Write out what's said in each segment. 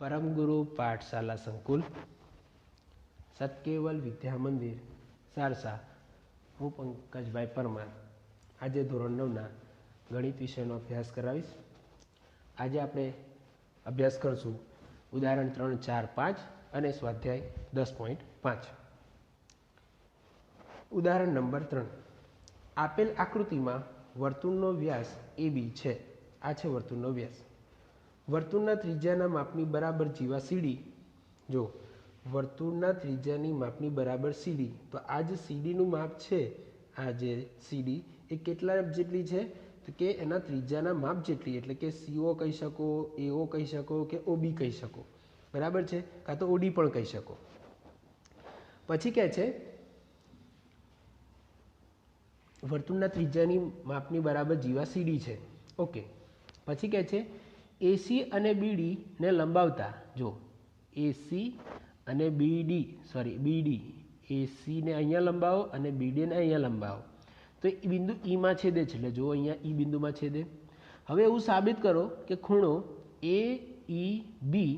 પરમગુરુ પાઠશાલા સંકુલ, સતકેવલ વિદ્યા મંદિર, સારસા. હું પંકજભાઈ પરમાર. આજે ધોરણ નવના ગણિત વિષયનો અભ્યાસ કરાવીશ. આજે આપણે અભ્યાસ કરશું ઉદાહરણ ત્રણ, ચાર, પાંચ અને સ્વાધ્યાય દસ પોઈન્ટ પાંચ. ઉદાહરણ નંબર ત્રણ. આપેલ આકૃતિમાં વર્તુળનો વ્યાસ એ બી છે. આ છે વર્તુળનો વ્યાસ. વર્તુળના ત્રિજ્યાના માપની બરાબર જીવા સીડી. જો વર્તુળના ત્રિજ્યાની માપની બરાબર સીડી, તો આ જે સીડીનું માપ છે, આ જે સીડી, એ કેટલા જેટલી છે? તો કે એના ત્રિજ્યાના માપ જેટલી, એટલે કે સીઓ કહી શકો, એઓ કહી શકો, કે ઓબી કહી શકો. બરાબર છે? કાં તો ઓડી પણ કહી શકો. પછી કહે છે, વર્તુળના ત્રિજ્યાની માપની બરાબર જીવા સીડી છે. ઓકે. પછી કહે છે એસી અને બીડીને લંબાવતા. જો એસી અને બીડી સોરી બીડી એસીને અહીંયા લંબાવો અને બીડીને અહીંયા લંબાવો. તો એ બિંદુ ઈમાં છેદે છે. એટલે જો અહીંયા ઈ બિંદુમાં છેદે. હવે એવું સાબિત કરો કે ખૂણો એ ઈ બી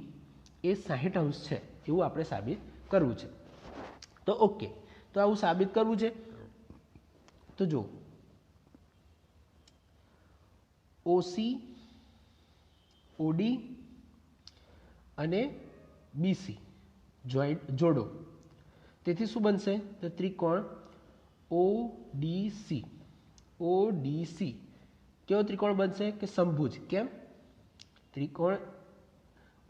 એ સાહીઠ અંશ છે. એવું આપણે સાબિત કરવું છે. તો ઓકે તો આવું સાબિત કરવું છે. તો જો. ઓસી ઓડી અને બીસી જોઈન્ટ જોડો. તેથી શું બનશે? તો ત્રિકોણ O D C O D C કેવો ત્રિકોણ બનશે? કે સંભુજ. કેમ? ત્રિકોણ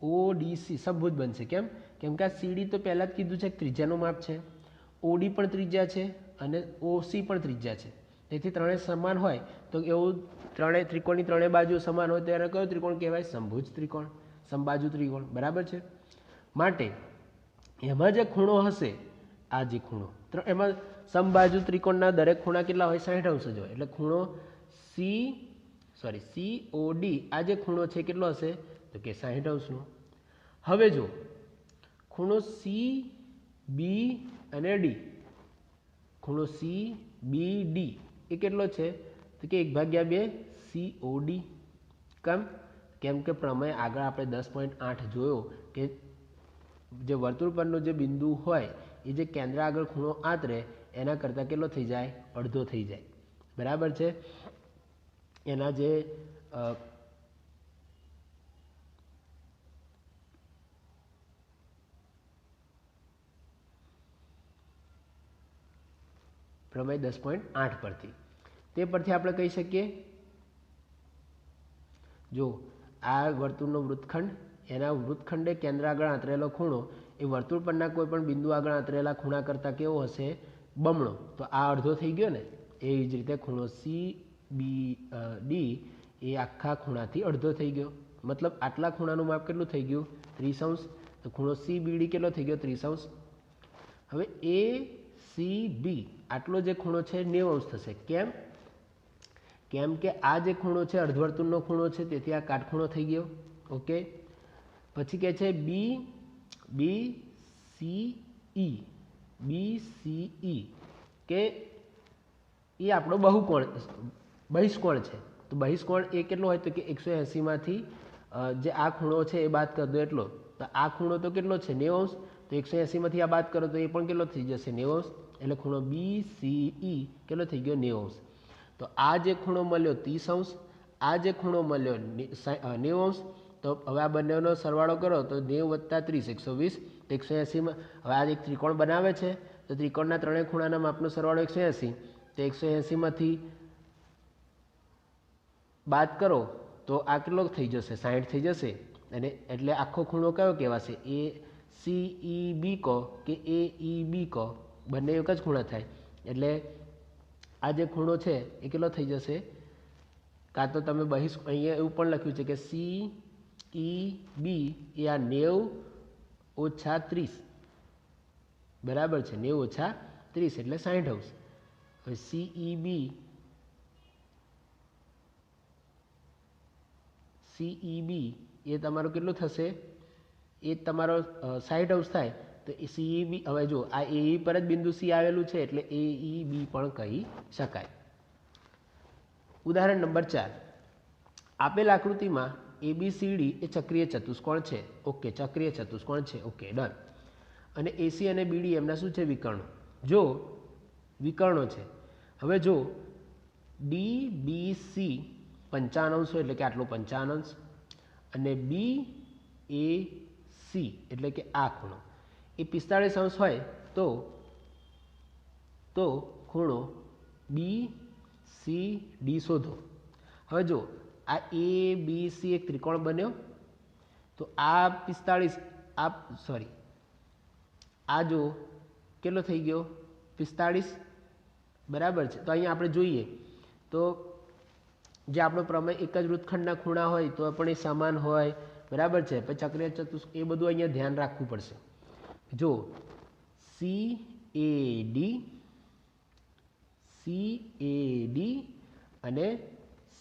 ઓ ડી સી સંભુજ બનશે. કેમ? કેમ કે આ સીડી તો પહેલાં જ કીધું છે કે ત્રિજ્યાનું માપ છે. ઓડી પણ ત્રિજ્યા છે અને ઓસી પણ ત્રિજ્યા છે. તેથી ત્રણેય સમાન હોય તો એવું ત્રણેય ત્રિકોણની ત્રણેય બાજુ સમાન હોય ત્યારે કયો ત્રિકોણ કહેવાય? સંભુજ ત્રિકોણ. સંબાજુ ત્રિકોણ. બરાબર છે? માટે એમાં જે ખૂણો હશે, આ જે ખૂણો એમાં સંબાજુ ત્રિકોણના દરેક ખૂણા કેટલા હોય? સાઠ અંશ જ હોય. એટલે ખૂણો C sorry C O D આ જે ખૂણો છે કેટલો હશે? તો કે સાઠ અંશનો. હવે જો ખૂણો સી બી અને ડી ખૂણો સી બી ડી એ કેટલો છે? તો કે એક ભાગ્યા બે સી ઓ ડી કેમ? કેમ કે પ્રમેય આગળ આપણે દસ પોઈન્ટ આઠ જોયો કે જે વર્તુળ પરનો જે બિંદુ હોય, એ જે કેન્દ્ર આગળ ખૂણો આતરે એના કરતાં કેટલો થઈ જાય? અડધો થઈ જાય. બરાબર છે? એના જે પ્રમેય દસ પોઈન્ટ આઠ પરથી. તે પરથી આપણે કહી શકીએ. જો આ વર્તુળનો વૃત્તખંડ, એના વૃત્તખંડે કેન્દ્ર આગળ આંતરેલો ખૂણો, એ વર્તુળ પરના કોઈ પણ બિંદુ આગળ આંતરેલા ખૂણા કરતાં કેવો હશે? બમણો. તો આ અડધો થઈ ગયો ને, એવી જ રીતે ખૂણો સી બી ડી એ આખા ખૂણાથી અડધો થઈ ગયો. મતલબ આટલા ખૂણાનું માપ કેટલું થઈ ગયું? ત્રિસંશ. તો ખૂણો સી બીડી કેટલો થઈ ગયો? ત્રિસંશ. હવે એ સી બી આટલો જે ખૂણો છે, નેવ અંશ થશે. કેમ? કેમ કે આ જે ખૂણો છે, અર્ધવર્તુળનો ખૂણો છે, તેથી આ કાટખૂણો થઈ ગયો. ઓકે પછી કહે છે બી B C E B C E કે એ આપણો બહુકોણ, બહિષ્કોણ છે. તો બહિષ્કોણ એ કેટલો હોય તો કે એકસો એંસીમાંથી જે આ ખૂણો છે એ બાદ કરી દો એટલો. તો આ ખૂણો તો કેટલો છે? નેવ તો એકસો એંસીમાંથી આ બાદ કરો તો એ પણ કેટલો થઈ જશે? નેવ એટલે ખૂણો બી સી ઈ કેટલો થઈ ગયો? નેવ તો આ જે ખૂણો મળ્યો ત્રીસ અંશ, આ જે ખૂણો મળ્યો નેવું અંશ, તો હવે આ બંનેનો સરવાળો કરો તો નેવ વત્તા ત્રીસ, એકસો વીસ, તો એકસો એંસીમાં હવે આ એક ત્રિકોણ બનાવે છે, તો ત્રિકોણના ત્રણેય ખૂણાના માપનો સરવાળો એકસો એંસી તો એકસો એંસીમાંથી બાદ કરો, તો આ કેટલો થઈ જશે? સાહીઠ થઈ જશે. અને એટલે આખો ખૂણો કયો કહેવાશે? એ, સી, ઈ, બી કહો કે એ, ઈ, બી કહો બંને એક જ ખૂણા થાય. એટલે આ જે ખૂણો છે, એ કેટલો થઈ જશે? કાં તો તમે બહિષ અહીંયા એવું પણ લખ્યું છે કે સી ઈ બી એ આ નેવ ઓછા ત્રીસ. બરાબર છે, નેવ ઓછા ત્રીસ, એટલે સાઠ અંશ હવે C E B C E બી એ તમારું કેટલું થશે? એ તમારો સાઠ અંશ થાય. તો એ સી બી હવે જો આ એ પર જ બિંદુ સી આવેલું છે એટલે એ ઈ બી પણ કહી શકાય. ઉદાહરણ નંબર ચાર. આપેલ આકૃતિમાં એ બી સી ડી એ ચક્રીય ચતુષ્કોણ છે. ઓકે, ચક્રીય ચતુષ્કોણ છે. Okay, done. અને એસી અને બીડી એમના શું છે? વિકર્ણો. જો, વિકર્ણો છે. હવે જો ડી બી સી હોય એટલે કે આટલો પંચાણંશ અને બી એ સી એટલે કે આ ખૂણો. એ પિસ્તાળીસ અંશ હોય તો તો ખૂણો બી સી ડી શોધો. હવે જો આ એ બી સી એક ત્રિકોણ બન્યો, તો આ પિસ્તાળીસ, આ સોરી આ જો કેટલો થઈ ગયો? પિસ્તાળીસ, બરાબર છે. તો અહીંયા આપણે જોઈએ, તો જે આપણો પ્રમેય એક જ વૃત્તખંડના ખૂણા હોય તો પણ એ સમાન હોય, બરાબર છે. પછી ચક્રીય ચતુષ એ બધું અહીંયા ધ્યાન રાખવું પડશે. જો C A D C A D અને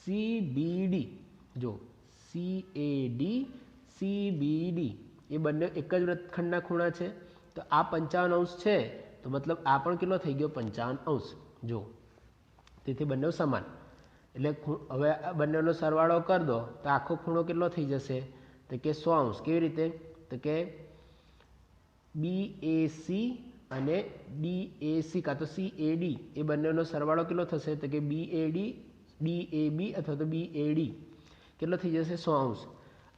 સી બી ડી જો C A D C B D એ બંને એક જ વ્રતખંડના ખૂણા છે, તો આ પંચાવન અંશ છે, તો મતલબ આ પણ કેટલો થઈ ગયો? પંચાવન અંશ. જો તેથી બંને સમાન. એટલે હવે આ બંનેનો સરવાળો કરી દો, તો આખો ખૂણો કેટલો થઈ જશે? તો કે સો અંશ. કેવી રીતે? તો કે બી એ સી અને ડી એ સી કાં તો સી એ ડી એ બંનેનો સરવાળો કેટલો થશે? તો કે બી એ ડી ડી એ બી અથવા તો બી એ ડી કેટલો થઈ જશે? સો અંશ.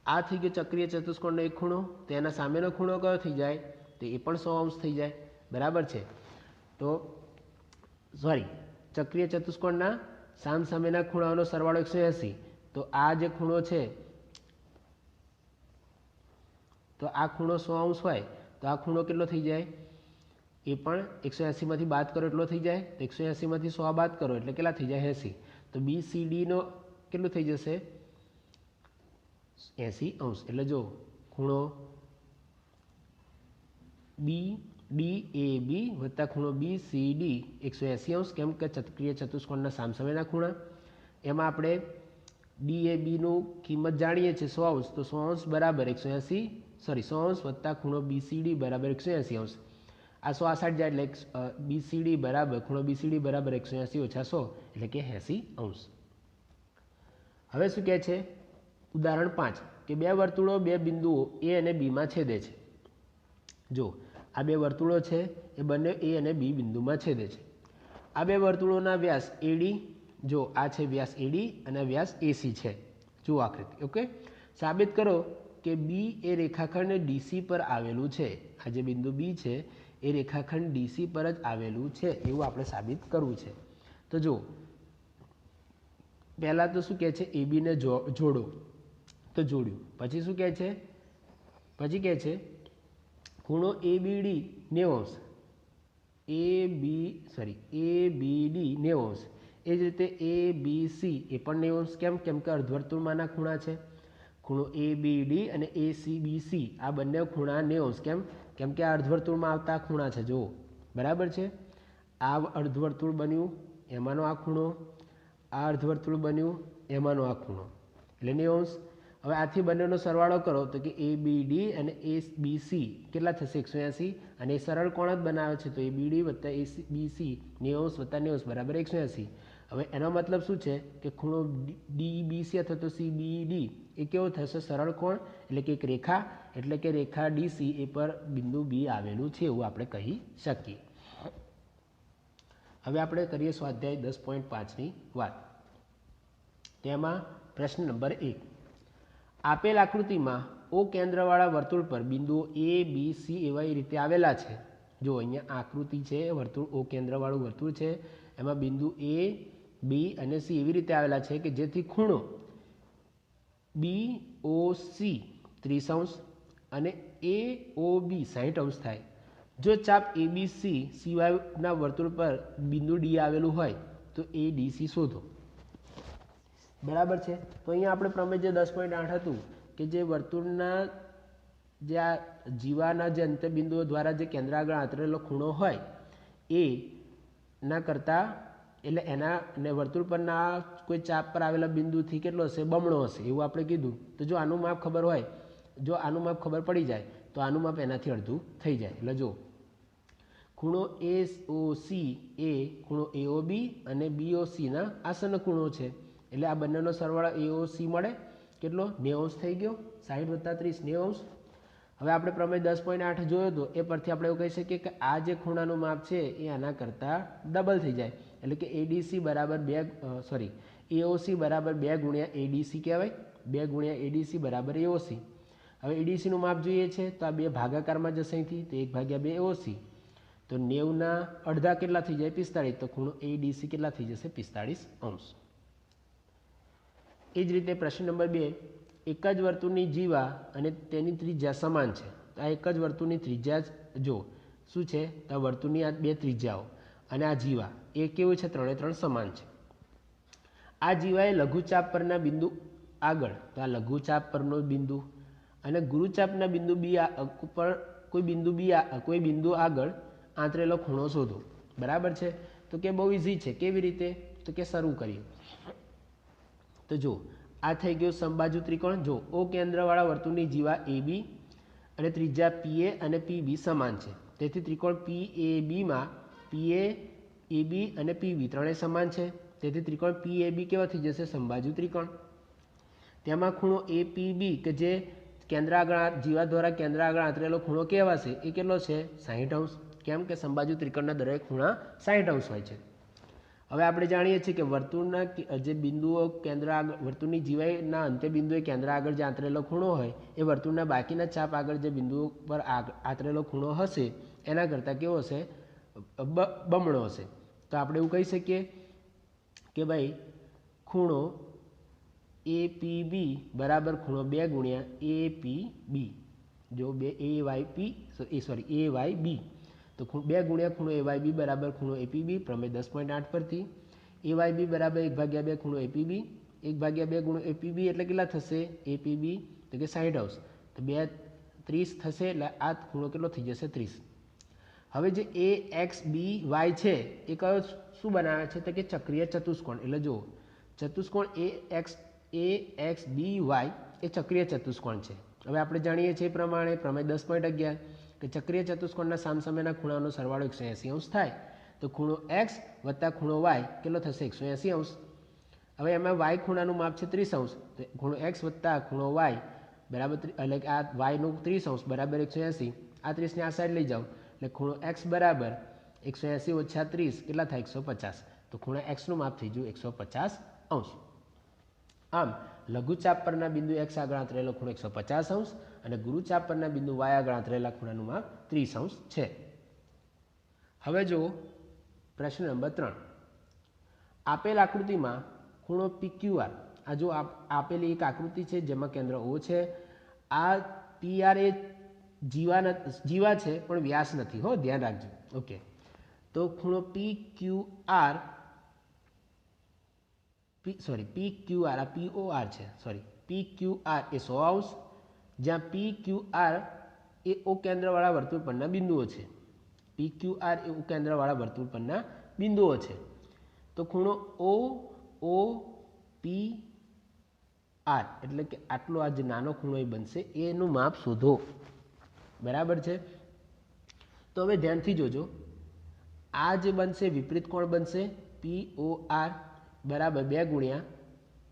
આ થઈ ગયો ચક્રીય ચતુષ્કોણનો એક ખૂણો. તેના સામેનો ખૂણો કયો થઈ જાય? તો એ પણ સો અંશ થઈ જાય. બરાબર છે? તો સોરી, ચક્રીય ચતુષ્કોણના સામ સામેના ખૂણાઓનો સરવાળો એકસો એંસી. તો આ જે ખૂણો છે, તો આ ખૂણો સો અંશ હોય. તો આ ખૂણો કેટલો થઈ જાય? એ પણ એકસો એંસીમાંથી બાદ કરો એટલો થઈ જાય. તો એકસો એંસીમાંથી સો બાદ કરો એટલે કેટલા થઈ જાય? એંસી. તો બી સી ડીનો કેટલું થઈ જશે? એંસી અંશ. એટલે જો ખૂણો બી ડી એ બી વત્તા ખૂણો બી સી ડી એકસો એંસી અંશ. કેમ કે ચતક્રિય ચતુષ્કોણના સામસામેના ખૂણા. એમાં આપણે ડી એ બીનું કિંમત જાણીએ છીએ સો અંશ. તો સો અંશ બરાબર એકસો એંસી સોરી સો અંશ વત્તા ખૂણો બીસીડી બરાબર એકસો એંસી અંશ. આ સો આસઠ જાય એટલે બીસીડી બરાબર, ખૂણો બીસીડી બરાબર એકસો એંસી ઓછા સો, એટલે કે એંસી અંશ. હવે શું કહે છે? ઉદાહરણ પાંચ, કે બે વર્તુળો, બે બિંદુઓ એ અને બીમાં છેદે છે. જો આ બે વર્તુળો છે, એ બંને એ અને બી બિંદુમાં છેદે છે. આ બે વર્તુળોના વ્યાસ એડી જો આ છે વ્યાસ એડી અને વ્યાસ એસી છે. જુઓ આકૃતિ, ઓકે? સાબિત કરો કે બી એ રેખાખંડ ડીસી પર આવેલું છે. આ જે બિંદુ બી છે, એ રેખાખંડ ડીસી પર જ આવેલું છે એવું આપણે સાબિત કરવું છે. તો જો પહેલાં તો શું કહે છે? એ બીને જોડો. તો જોડ્યું. પછી શું કહે છે? પછી કહે છે, ખૂણો A B D નેવંશ. A B sorry A B D નેવંશ. એ જ રીતે એ બી સી એ પણ નેવંશ. કેમ? કેમ કે અર્ધવર્તુળમાંના ખૂણા છે. ખૂણો એ બી ડી અને એ સી બી સી આ બંને ખૂણા નેવંશ કેમ? કેમ કે આ અર્ધવર્તુળમાં આવતા ખૂણા છે. જુઓ. બરાબર છે? આ અર્ધવર્તુળ બન્યું એમાંનો આ ખૂણો. આ અર્ધવર્તુળ બન્યું એમાંનો આ ખૂણો. એટલે નેવંશ હવે આથી બંનેનો સરવાળો કરો તો કે એ બી ડી અને એ બી સી કેટલા થશે? એકસો એંસી. અને એ સરળ કોણ જ બનાવે છે? તો એ બી ડી વત્તા એ બી સી નેવંશ વત્તા નેવંશ બરાબર? એકસો એંસી. હવે એનો મતલબ શું છે કે ખૂણો ડી બી સી અથવા તો સી બી ડી એ કેવો થશે? સરળ કોણ? એટલે કે એક રેખા. એટલે કે રેખા ડી સી એ પર બિંદુ બી આવેલું છે એવું આપણે કહી શકીએ. હવે આપણે કરીએ સ્વાધ્યાય દસ પોઈન્ટ પાંચની વાત. તેમાં પ્રશ્ન નંબર એક. આપેલ આકૃતિમાં ઓ કેન્દ્રવાળા વર્તુળ પર બિંદુઓ એ બી સી એવા રીતે આવેલા છે. જો અહીંયા આકૃતિ છે, વર્તુળ ઓ કેન્દ્રવાળું વર્તુળ છે, એમાં બિંદુ એ બી અને સી એવી રીતે આવેલા છે કે જેથી ખૂણો બી ઓ સી ત્રીસ અંશ અને એ ઓ બી સાહીઠ અંશ થાય. જો ચાપ એ બી સી સિવાયના વર્તુળ પર બિંદુ ડી આવેલું હોય, તો એ ડી સી શોધો. બરાબર છે? તો અહીંયા આપણે પ્રમેય જે દસ પોઈન્ટ આઠ હતું, કે જે વર્તુળના જે આ જીવાના જે અંત્યબિંદુઓ દ્વારા જે કેન્દ્ર આગળ આંતરેલો ખૂણો હોય, એ ના કરતાં એટલે એના ને વર્તુળ પરના કોઈ ચાપ પર આવેલા બિંદુથી કેટલો હશે? બમણો હશે, એવું આપણે કીધું. તો જો આનું માપ ખબર હોય, જો આનું માપ ખબર પડી જાય, તો આનું માપ એનાથી અડધું થઈ જાય. એટલે જો ખૂણો એ ઓ સી એ ખૂણો એઓ બી અને બીઓ સીના આસન ખૂણો છે. એટલે આ બંનેનો સરવાળો એઓ સી મળે. કેટલો? નેવું થઈ ગયો. સાઠ વત્તા ત્રીસ, નેવું હવે આપણે પ્રમેય દસ પોઈન્ટ આઠ જોયો હતો એ પરથી આપણે એવું કહી શકીએ કે આ જે ખૂણાનું માપ છે એ આના કરતાં ડબલ થઈ જાય. એટલે કે એડીસી બરાબર બે સોરી એઓસી બરાબર બે ગુણ્યા એડીસી કહેવાય. બે ગુણ્યા એડીસી બરાબર એઓસી હવે એડીસીનું માપ જોઈએ છે તો આ બે ભાગાકારમાં જશે અહીંથી, તો એક ભાગ્યા બે એઓસી તો નેવના અડધા કેટલા થઈ જાય? પિસ્તાળીસ. તો ખૂણો એડીસી કેટલા થઈ જશે? પિસ્તાળીસ અંશ. એ જ રીતે પ્રશ્ન નંબર બે. એક જ વર્તુળની જીવા અને તેની ત્રિજ્યા સમાન છે. આ એક જ વર્તુળની ત્રિજ્યા જો શું છે? તો આ વર્તુળની આ બે ત્રિજ્યાઓ અને આ જીવા. એ કેવું છે? ત્રણે ત્રણ સમાન છે. આ જીવાએ લઘુચાપ પરના બિંદુ આગળ. તો આ લઘુચાપ પરનો બિંદુ અને ગુરુચાપના બિંદુ બી ઉપર કોઈ બિંદુ બી કોઈ બિંદુ આગળ આંતરેલો ખૂણો શોધો. બરાબર છે? તો કે બહુ ઇઝી છે. કેવી રીતે? તો કે શરૂ કરીએ. તો જો આ થઈ ગયું સંબાજુ ત્રિકોણ. જો ઓ કેન્દ્રવાળા વર્તુળની જીવા એ બી અને ત્રિજ્યા પી એ અને પી બી સમાન છે. તેથી ત્રિકોણ પી એ બીમાં પી એ બી અને પી બી ત્રણેય સમાન છે. તેથી ત્રિકોણ પી એ બી કેવા થઈ જશે સંબાજુ ત્રિકોણ. તેમાં ખૂણો એ પી બી કે જે કેન્દ્ર આગળ જીવા દ્વારા કેન્દ્ર આગળ આંતરેલો ખૂણો કહેવાશે એ કેટલો છે? સાહીઠ અંશ. કેમ કે સંબાજુ ત્રિકોણના દરેક ખૂણા સાહીઠ અંશ હોય છે. હવે આપણે જાણીએ છીએ કે વર્તુળના જે બિંદુઓ કેન્દ્ર આગળ વર્તુળની જીવાઈના અંતે બિંદુએ કેન્દ્ર આગળ જે આંતરેલો ખૂણો હોય, એ વર્તુળના બાકીના ચાપ આગળ જે બિંદુઓ પર આંતરેલો ખૂણો હશે, એના કરતાં કેવો હશે? બમણો હશે. તો આપણે એવું કહી શકીએ કે ભાઈ, ખૂણો એ પી બી બરાબર ખૂણો બે ગુણ્યા એ પી બી. જો બે, A Y P A, sorry, A Y B. તો બે ગુણ્યા ખૂણો એ વાય બી બરાબર ખૂણો એપીબી પ્રમેય દસ પોઈન્ટ આઠ પરથી એ વાય બી બરાબર એક ભાગ્યા બે ખૂણો એપીબી એક ભાગ્યા બે ગુણો એપીબી એટલે કેટલા થશે? એપીબી તો કે સાઈડ હાઉસ તો બે ત્રીસ થશે એટલે આ ખૂણો કેટલો થઈ જશે? ત્રીસ. હવે જે એ એક્સ બી વાય છે, એ કયો શું બનાવે છે? તો કે ચક્રીય ચતુષ્કોણ. એટલે જુઓ, ચતુષ્કોણ A X A X B Y એ ચક્રીય ચતુષ્કોણ છે. હવે આપણે જાણીએ છીએ પ્રમાણે પ્રમેય દસ પોઈન્ટ અગિયાર. કે ચક્રીય ચતુષ્કોણના સામસામેના ખૂણાનો સરવાળો એકસો એંસી અંશ થાય. તો ખૂણો એક્સ વત્તા ખૂણો વાય કેટલો થશે? એકસો એંસી અંશ. હવે એમાં વાય ખૂણાનું માપ છે ત્રીસ અંશ. તો ખૂણો એક્સ વત્તા ખૂણો વાય બરાબર એટલે કે આ વાયનું ત્રીસ અંશ બરાબર એકસો એંસી. આ ત્રીસને આ સાઈડ લઈ જાઓ. એટલે ખૂણો એક્સ બરાબર એકસો એંસી ઓછા ત્રીસ કેટલા થાય? એકસો પચાસ. તો ખૂણો એક્સનું માપ થઈ ગયું એકસો પચાસ અંશ. આમ, લઘુચાપ પરના બિંદુ એક્સ આગળ આંતરેલો ખૂણો એકસો પચાસ અંશ. અને ગુરુચાપ પરના બિંદુ વાયા ગણાતરેલા ખૂણાનું માપ ત્રીસ અંશ છે. હવે જુઓ પ્રશ્ન નંબર ત્રણ. આપેલ આકૃતિમાં ખૂણો પીક્યુઆર, આ જો આપેલી એક આકૃતિ છે જેમાં કેન્દ્ર ઓ છે, આ પીઆર એ જીવા જીવા છે પણ વ્યાસ નથી. હો, ધ્યાન રાખજો. ઓકે તો ખૂણો P Q R P sorry P Q R આ પી ઓ આર છે. સોરી પી ક્યુ આર એ સો અંશ જ્યાં પી ક્યુ આર એ ઓ કેન્દ્રવાળા વર્તુળ પરના બિંદુઓ છે. પી ક્યુ આર એ ઓ કેન્દ્રવાળા વર્તુળ પરના બિંદુઓ છે. તો ખૂણો ઓ ઓ પી આર એટલે કે આટલો આ જે નાનો ખૂણો એ બનશે, એનું માપ શોધો. બરાબર છે? તો હવે ધ્યાનથી જોજો. આ જે બનશે, વિપરીત કોણ બનશે? પી ઓ આર બરાબર, બે ગુણ્યા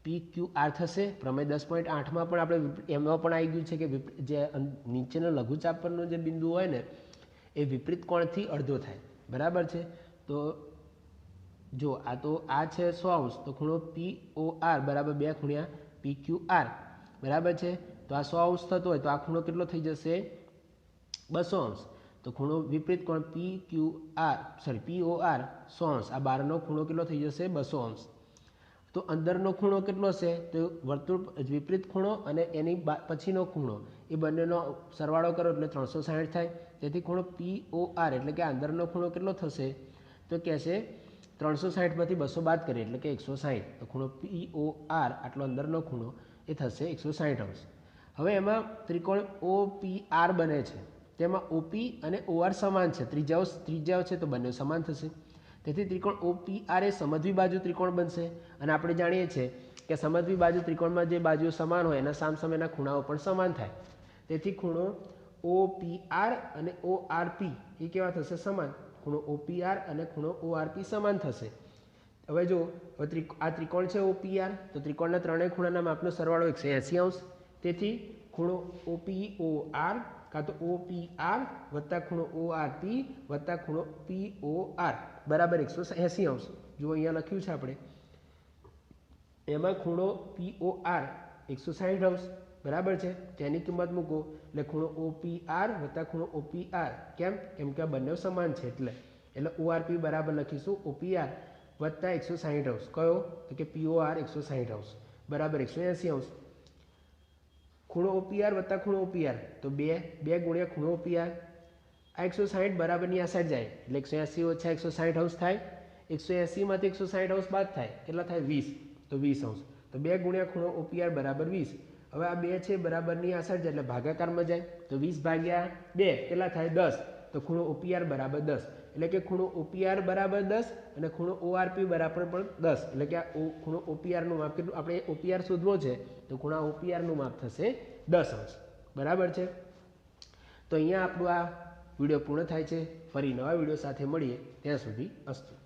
પી ક્યુ આર થશે. પ્રમેય દસ પોઈન્ટ આઠમાં પણ આપણે એમાં પણ આવી ગયું છે કે જે નીચેનો લઘુચાપ પરનો જે બિંદુ હોય ને, એ વિપરીત કોણથી અડધો થાય. બરાબર છે? તો જો આ તો આ છે સો અંશ, તો ખૂણો પી ઓ આર બરાબર બે ખૂણ્યા પી ક્યુ આર બરાબર છે? તો આ સો અંશ થતો હોય તો આ ખૂણો કેટલો થઈ જશે? બસો અંશ. તો ખૂણો વિપરીત કોણ? P Q R sorry P O R સો અંશ. આ બારનો ખૂણો કેટલો થઈ જશે? બસો અંશ. તો અંદરનો ખૂણો કેટલો છે? તો વર્તુળ વિપરીત ખૂણો અને એની પછીનો ખૂણો. એ બંનેનો સરવાળો કરો એટલે ત્રણસો સાહીઠ થાય. તેથી ખૂણો પી ઓ આર એટલે કે અંદરનો ખૂણો કેટલો થશે? તો કહેશે ત્રણસો સાહીઠમાંથી બસો બાદ કરીએ એટલે કે એકસો સાહીઠ. તો ખૂણો પી ઓ આર આટલો અંદરનો ખૂણો એ થશે એકસો સાહીઠ અંશ. હવે એમાં ત્રિકોણ ઓ પી આર બને છે. તેમાં ઓપી અને ઓઆર સમાન છે. ત્રીજાઓ ત્રીજાઓ છે તો બંને સમાન થશે. તેથી ત્રિકોણ ઓપીઆર એ સમજવી બાજુ ત્રિકોણ બનશે. અને આપણે જાણીએ છીએ કે સમજવી બાજુ ત્રિકોણમાં જે બાજુઓ સમાન હોય, એના સામસામેના ખૂણાઓ પણ સમાન થાય. તેથી ખૂણો ઓ પી આર અને ઓ આર પી એ કેવા થશે? સમાન. ખૂણો ઓપીઆર અને ખૂણો ઓઆરપી સમાન થશે. હવે જો હવે આ ત્રિકોણ છે ઓપીઆર તો ત્રિકોણના ત્રણેય ખૂણાના માપનો સરવાળો એકસો એંસી અંશ. તેથી ખૂણો ઓપી ઓ આર કાં તો ઓપી આર વત્તા ખૂણો ઓ આર પી વત્તા ખૂણો પી ઓ આર બરાબર એકસો એંસી અંશ. જો અહીંયા લખ્યું છે આપણે. એમાં ખૂણો પી ઓ આર એકસો સાઠ અંશ. બરાબર છે? તેની કિંમત મૂકો. એટલે ખૂણો ઓપી આર વત્તા ખૂણો ઓપી આર કેમ? કેમ કે આ બંને સમાન છે એટલે. એટલે ઓઆરપી બરાબર લખીશું ઓપી આર વત્તા એકસો સાહીઠ અંશ. કયો? તો કે પીઓ આર એકસો સાહીઠ અંશ. બરાબર એકસો એંસી અંશ. ખૂણો ઓપીઆર વત્તા ખૂણો ઓપીઆર તો બે બે ગુણ્યા ખૂણો ઓપીઆર આ એકસો સાહીઠ બરાબરની આ સાઈડ જાય. એટલે એકસો એંસી ઓછા એકસો સાહીઠ અંશ થાય. એકસો એંસીમાંથી એકસો સાહીઠ અંશ બાદ થાય. કેટલા થાય વીસ. તો વીસ અંશ. તો બે ગુણ્યા ખૂણો ઓપીઆર બરાબર વીસ. હવે આ બે છે બરાબરની આ સાઈડ જાય એટલે ભાગાકારમાં જાય. તો વીસ ભાગ્યા બે, કેટલા થાય દસ. તો ખૂણો ઓપીઆર બરાબર દસ. એટલે કે ખૂણો ઓપીઆર બરાબર દસ અને ખૂણો ઓઆરપી બરાબર પણ દસ. એટલે કે આ ખૂણો ઓપીઆરનું માપ કેટલું? આપણે ઓપીઆર શોધવો છે, તો ખૂણા ઓપીઆરનું માપ થશે દસ અંશ. બરાબર છે? તો અહીંયા આપણું આ વીડિયો પૂર્ણ થાય છે. ફરી નવા વીડિયો સાથે મળીએ. ત્યાં સુધી અસ્તુ.